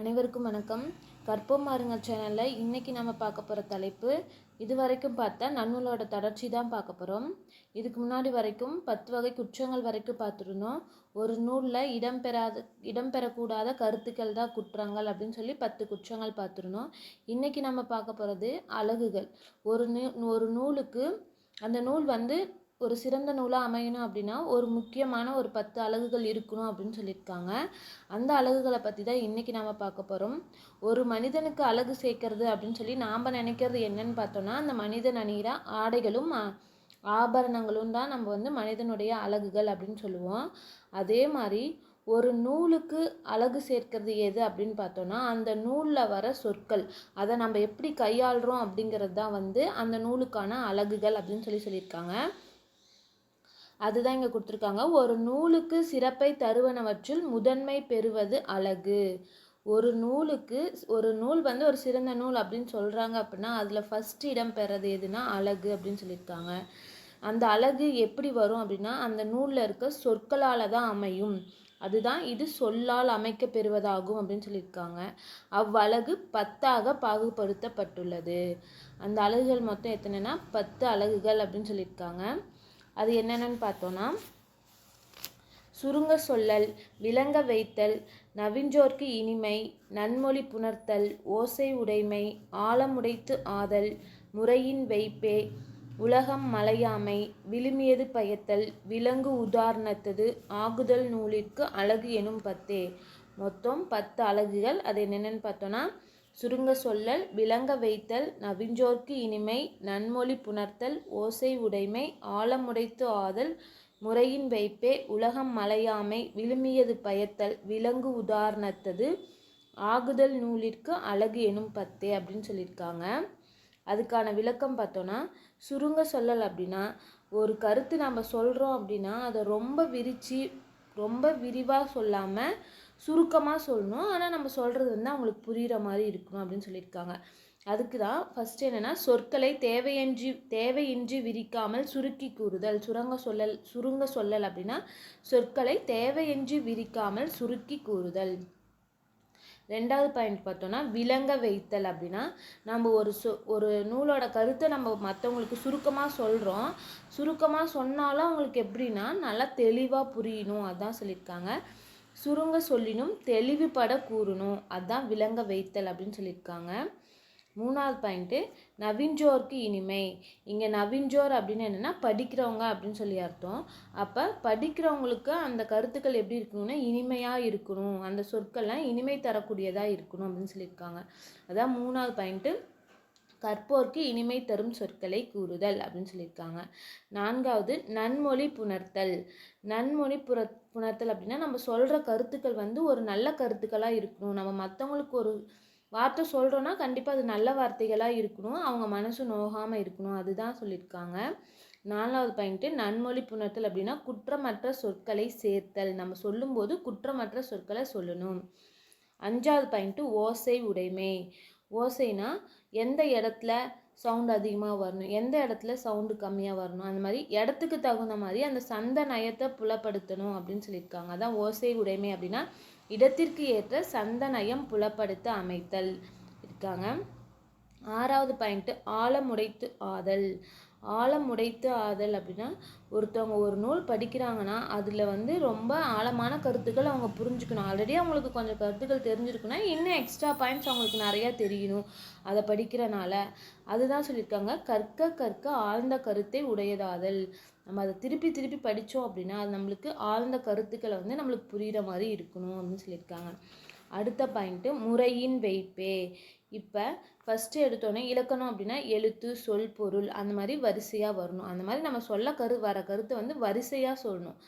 அனைவருக்கும் வணக்கம். கற்போம் மாறுங்க சேனலில் இன்றைக்கி நம்ம பார்க்க போகிற தலைப்பு இது வரைக்கும் பார்த்தா நன்னூலோட தொடர்ச்சி தான் பார்க்க போகிறோம் இதுக்கு முன்னாடி வரைக்கும் பத்து வகை குற்றங்கள் வரைக்கும் பார்த்துருந்தோம். ஒரு நூலில் இடம்பெறாத இடம்பெறக்கூடாத கருத்துக்கள் தான் குற்றங்கள் அப்படின்னு சொல்லி பத்து குற்றங்கள் பார்த்துருந்தோம். இன்றைக்கி நம்ம பார்க்க போகிறது அழகுகள். ஒரு நூ ஒரு நூலுக்கு அந்த நூல் வந்து ஒரு சிறந்த நூலாக அமையணும் அப்படின்னா ஒரு முக்கியமான ஒரு பத்து அலகுகள் இருக்கணும் அப்படின்னு சொல்லியிருக்காங்க. அந்த அலகுகளை பற்றி தான் இன்றைக்கி நாம் பார்க்க போகிறோம் ஒரு மனிதனுக்கு அழகு சேர்க்கறது அப்படின்னு சொல்லி நாம் நினைக்கிறது என்னன்னு பார்த்தோன்னா அந்த மனிதன் அணிகிற ஆடைகளும் ஆபரணங்களும் தான் நம்ம வந்து மனிதனுடைய அழகுகள் அப்படின்னு சொல்லுவோம். அதே மாதிரி ஒரு நூலுக்கு அழகு சேர்க்கிறது எது அப்படின்னு பார்த்தோன்னா அந்த நூலில் வர சொற்கள் அதை நம்ம எப்படி கையாளுறோம் அப்படிங்கிறது தான் வந்து அந்த நூலுக்கான அழகுகள் அப்படின்னு சொல்லி சொல்லியிருக்காங்க. அதுதான் இங்கே கொடுத்துருக்காங்க. ஒரு நூலுக்கு சிறப்பை தருவனவற்றுள் முதன்மை பெறுவது அழகு. ஒரு நூலுக்கு ஒரு நூல் வந்து ஒரு சிறந்த நூல் அப்படின்னு சொல்கிறாங்க அப்படின்னா அதில் ஃபஸ்ட் இடம் பெறது எதுனா அழகு அப்படின்னு சொல்லியிருக்காங்க. அந்த அழகு எப்படி வரும் அப்படின்னா அந்த நூலில் இருக்க சொற்களால் தான் அமையும். அதுதான் இது சொல்லால் அமைக்க பெறுவதாகும் அப்படின்னு சொல்லியிருக்காங்க. அவ்வழகு பத்தாக பாகுபடுத்தப்பட்டுள்ளது. அந்த அலகுகள் மொத்தம் எத்தனைனா பத்து அலகுகள் அப்படின்னு சொல்லியிருக்காங்க. அது என்னென்னு பார்த்தோன்னா சுருங்க சொல்லல் விளங்க வைத்தல் நவின்றோர்க்கு இனிமை நன்மொழி புணர்த்தல் ஓசை உடைமை ஆழமுடைத்து ஆதல் முறையின் வைப்பே உலகம் மலையாமை விழுமியது பயத்தல் விலங்கு உதாரணத்தது ஆகுதல் நூலிற்கு அழகு எனும் பத்தே. மொத்தம் பத்து அழகுகள். அது என்னென்னு பார்த்தோன்னா சுருங்க சொல்லல் விளங்க வைத்தல் நவிஞ்சோர்க்கு இனிமை நன்மொழி புணர்த்தல் ஓசை உடைமை ஆழமுடைத்து ஆதல் முறையின் வைப்பே உலகம் மலையாமை விழுமியது பயத்தல் விலங்கு உதாரணத்தது ஆகுதல் நூலிற்கு அழகு எனும் பத்தே அப்படின்னு சொல்லியிருக்காங்க. அதுக்கான விளக்கம் பார்த்தோன்னா சுருங்க சொல்லல் அப்படின்னா ஒரு கருத்து நம்ம சொல்கிறோம் அப்படின்னா அதை ரொம்ப விரித்து ரொம்ப விரிவாக சொல்லாமல் சுருக்கமாக சொல்லணும். ஆனால் நம்ம சொல்கிறது வந்து அவங்களுக்கு புரிகிற மாதிரி இருக்கணும் அப்படின்னு சொல்லியிருக்காங்க. அதுக்கு தான் ஃபஸ்ட் என்னென்னா சொற்களை தேவையின்றி தேவையின்றி விரிக்காமல் சுருக்கி கூறுதல் சுரங்க சொல்லல் சுருங்க சொல்லல் அப்படின்னா சொற்களை தேவையின்றி விரிக்காமல் சுருக்கி கூறுதல். ரெண்டாவது பாயிண்ட் பார்த்தோன்னா விளங்க வைத்தல் அப்படின்னா நம்ம ஒரு சொ ஒரு நூலோட கருத்தை நம்ம மற்றவங்களுக்கு சுருக்கமாக சொல்கிறோம் சுருக்கமாக சொன்னாலும் அவங்களுக்கு எப்படின்னா நல்லா தெளிவாக புரியணும். அதான் சொல்லியிருக்காங்க. சுருங்க சொல்லினும் தெளிவுபட கூறணும். அதுதான் விளங்க வைத்தல் அப்படின்னு சொல்லியிருக்காங்க. மூணாவது பாயிண்ட்டு நவீன்ஜோருக்கு இனிமை. இங்கே நவீன்ஜோர் அப்படின்னு என்னென்னா படிக்கிறவங்க அப்படின்னு சொல்லி அர்த்தம். அப்போ படிக்கிறவங்களுக்கு அந்த கருத்துக்கள் எப்படி இருக்கணும்னா இனிமையாக இருக்கணும். அந்த சொற்கள்லாம் இனிமை தரக்கூடியதாக இருக்கணும் அப்படின்னு சொல்லியிருக்காங்க. அதான் மூணாவது பாயிண்ட்டு கற்போர்க்கு இனிமை தரும் சொற்களை கூறுதல் அப்படின்னு சொல்லியிருக்காங்க. நான்காவது நன்மொழி புணர்த்தல். நன்மொழி புற புணர்த்தல் அப்படின்னா நம்ம சொல்கிற கருத்துக்கள் வந்து ஒரு நல்ல கருத்துக்களாக இருக்கணும். நம்ம மற்றவங்களுக்கு ஒரு வார்த்தை சொல்கிறோன்னா கண்டிப்பாக அது நல்ல வார்த்தைகளாக இருக்கணும். அவங்க மனசு நோகாமல் இருக்கணும். அதுதான் சொல்லியிருக்காங்க. நாலாவது பாயிண்ட்டு நன்மொழி புணர்த்தல் அப்படின்னா குற்றமற்ற சொற்களை சேர்த்தல். நம்ம சொல்லும்போது குற்றமற்ற சொற்களை சொல்லணும். அஞ்சாவது பாயிண்ட்டு ஓசை உடைமை. ஓசைனா எந்த இடத்துல சவுண்ட் அதிகமாக வரணும்? எந்த இடத்துல சவுண்டு கம்மியாக வரணும்? அந்த மாதிரி இடத்துக்கு தகுந்த மாதிரி அந்த சந்த நயத்தை புலப்படுத்தணும் அப்படின்னு சொல்லியிருக்காங்க. அதான் ஓசை உடைமை அப்படின்னா இடத்திற்கு ஏற்ற சந்த நயம் புலப்படுத்த அமைத்தல் இருக்காங்க. ஆறாவது பாயிண்ட்டு ஆழமுடைத்து ஆதல். ஆழம் உடைத்து ஆதல் அப்படின்னா ஒருத்தவங்க ஒரு நூல் படிக்கிறாங்கன்னா அதில் வந்து ரொம்ப ஆழமான கருத்துக்கள் அவங்க புரிஞ்சுக்கணும். ஆல்ரெடி அவங்களுக்கு கொஞ்சம் கருத்துக்கள் தெரிஞ்சிருக்குன்னா இன்னும் எக்ஸ்ட்ரா பாயிண்ட்ஸ் அவங்களுக்கு நிறையா தெரியணும். அதை படிக்கிறனால. அதுதான் சொல்லியிருக்காங்க. கற்க கற்க ஆழ்ந்த கருத்தை உடையதாதல். நம்ம அதை திருப்பி திருப்பி படித்தோம் அப்படின்னா அது நம்மளுக்கு ஆழ்ந்த கருத்துக்களை வந்து நம்மளுக்கு புரிகிற மாதிரி இருக்கணும் அப்படின்னு சொல்லியிருக்காங்க. அடுத்த பாயிண்ட்டு முறையின் வைப்பே. இப்போ ஃபஸ்ட்டு எடுத்தோன்னே இலக்கணம் அப்படின்னா எழுத்து சொல் பொருள் அந்த மாதிரி வரிசையாக வரணும். அந்த மாதிரி நம்ம சொல்ல கரு வர கருத்தை வந்து வரிசையாக சொல்லணும்.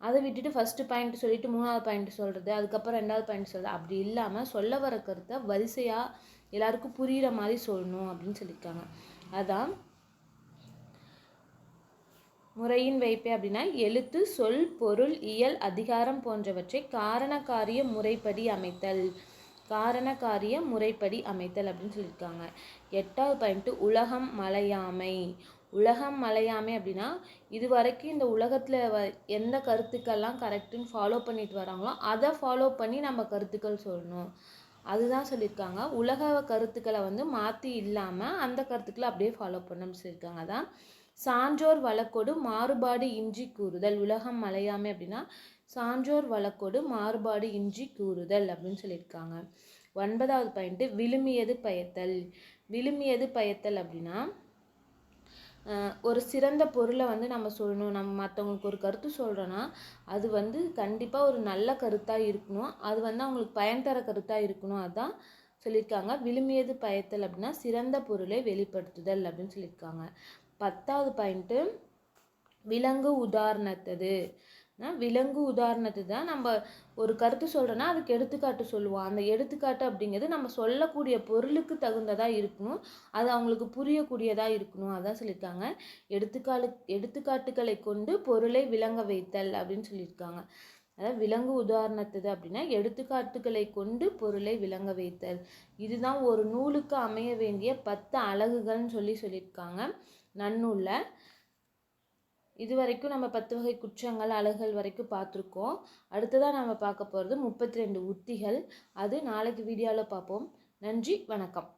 அதை விட்டுட்டு ஃபஸ்ட்டு பாயிண்ட் சொல்லிட்டு மூணாவது பாயிண்ட் சொல்கிறது அதுக்கப்புறம் ரெண்டாவது பாயிண்ட் சொல்கிறது அப்படி இல்லாமல் சொல்ல வர கருத்தை வரிசையாக எல்லாருக்கும் புரிகிற மாதிரி சொல்லணும் அப்படின்னு சொல்லியிருக்காங்க. அதான் முறையின் வைப்பே அப்படின்னா எழுத்து சொல் பொருள் இயல் அதிகாரம் போன்றவற்றை காரண காரிய முறைப்படி அமைத்தல். காரண காரிய முறைப்படி அமைத்தல் அப்படின்னு சொல்லியிருக்காங்க. எட்டாவது பாயிண்ட்டு உலகம் மலையாமை. உலகம் மலையாமை அப்படின்னா இது வரைக்கும் இந்த உலகத்தில் வ எந்த கருத்துக்கள்லாம் கரெக்டுன்னு ஃபாலோ பண்ணிட்டு வராங்களோ அதை ஃபாலோ பண்ணி நம்ம கருத்துக்கள் சொல்லணும். அதுதான் சொல்லியிருக்காங்க. உலக கருத்துக்களை வந்து மாற்றி இல்லாமல் அந்த கருத்துக்களை அப்படியே ஃபாலோ பண்ணணும்னு சொல்லியிருக்காங்க. அதான் சான்றோர் வழக்கோடு மாறுபாடு இன்றி கூறுதல். உலகம் மலையாமை அப்படின்னா சான்றோர் வழக்கோடு மாறுபாடு இன்றி கூறுதல் அப்படின்னு சொல்லியிருக்காங்க. ஒன்பதாவது பாயிண்ட்டு விழுமியது பயத்தல். விழுமியது பயத்தல் அப்படின்னா ஒரு சிறந்த பொருளை வந்து நம்ம சொல்லணும். நம்ம மற்றவங்களுக்கு ஒரு கருத்து சொல்கிறோன்னா அது வந்து கண்டிப்பாக ஒரு நல்ல கருத்தாக இருக்கணும். அது வந்து அவங்களுக்கு பயன் தர கருத்தாக இருக்கணும். அதுதான் சொல்லியிருக்காங்க. விழுமியது பயத்தல் அப்படின்னா சிறந்த பொருளை வெளிப்படுத்துதல் அப்படின்னு சொல்லியிருக்காங்க. பத்தாவது பாயிண்ட்டு விலங்கு உதாரணத்தது. விலங்கு உதாரணத்து தான் நம்ம ஒரு கருத்து சொல்கிறோன்னா அதுக்கு எடுத்துக்காட்டு சொல்லுவோம். அந்த எடுத்துக்காட்டு அப்படிங்கிறது நம்ம சொல்லக்கூடிய பொருளுக்கு தகுந்ததாக இருக்கணும். அது அவங்களுக்கு புரியக்கூடியதாக இருக்கணும். அதான் சொல்லியிருக்காங்க. எடுத்துக்காடு எடுத்துக்காட்டுகளை கொண்டு பொருளை விளங்க வைத்தல் அப்படின்னு சொல்லியிருக்காங்க. அதாவது விலங்கு உதாரணத்துது அப்படின்னா எடுத்துக்காட்டுகளை கொண்டு பொருளை விளங்க வைத்தல். இதுதான் ஒரு நூலுக்கு அமைய வேண்டிய பத்து அழகுகள்னு சொல்லி சொல்லியிருக்காங்க. நன்னூலில் இது வரைக்கும் நம்ம பத்து வகை குற்றங்கள் அழகுகள் வரைக்கும் பார்த்துருக்கோம். அடுத்ததாக நம்ம பார்க்க போகிறது முப்பத்தி ரெண்டு உத்திகள். அது நாளைக்கு வீடியோவில் பார்ப்போம். நன்றி வணக்கம்.